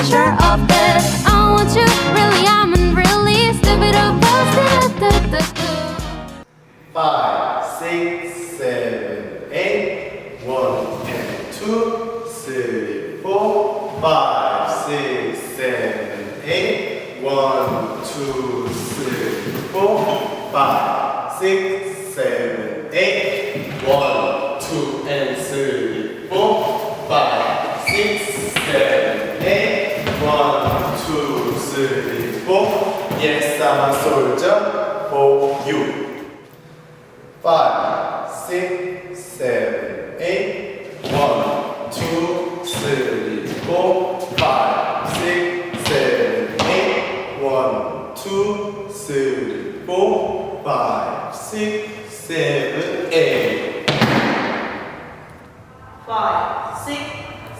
ain't sure of this. I want you, really, I'm really stupid of five, six, seven, eight. One and two, three, four, five, six, seven, eight. One, two, three, four, five, six, seven, eight. One, two, and three, four, five, six, seven, eight. One, two, three, four. Yes, I'm a soldier for you. Five, six, seven, eight. One, two, three, four, five, six, seven, eight. One, two, three, four, five, six, seven, eight. five, six,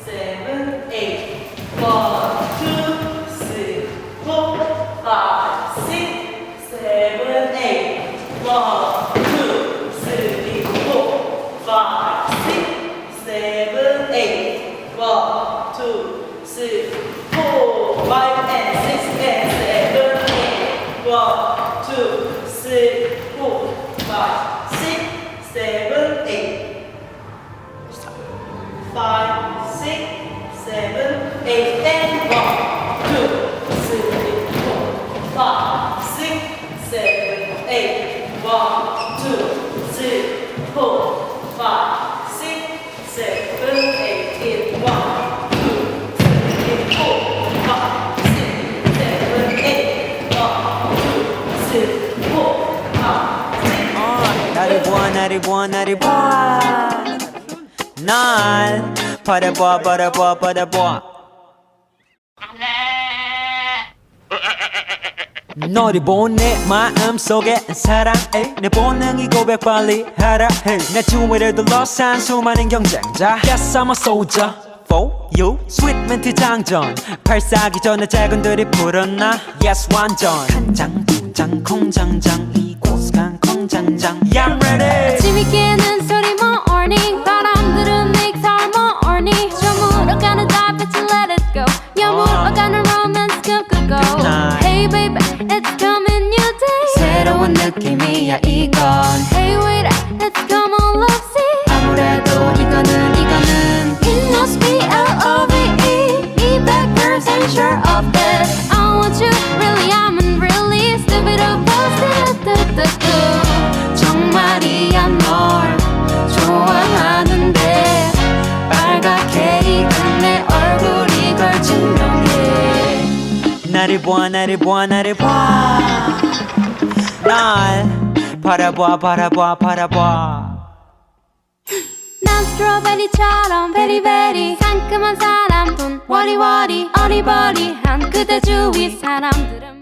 seven, 是是。 나를 보아 나를 보아 나를 보아 날 바라보아 바라보아 바라보아 너를 본내 마음속에 사랑해 내 본능이 고백 빨리 하라. 해내 주위를 둘러싼 수많은 경쟁자 Yes I'm a soldier for you. 스윗 멘트 장전. 발사기 전에 작은들이 불었나. Yes 완전. 간장 분장 콩장장. 이곳 간 콩장장 새로운 느낌이야 이건 Hey wait let's come on love see 아무래도 이거는 이거는 It must be L-O-V-E 이 black girls ain't sure of this I want you really I'm really stupid of 정말이야 널 좋아하는데 빨갛게 익은 내 얼굴이 걸 증명해 나를 보아 나를 보아 나를 보아 날. 바라보아 바라보아 바라보아 난 스트로베리처럼 베리베리. 상큼한 사람 돈 워리워리 어리버리한 그대 주위 사람들은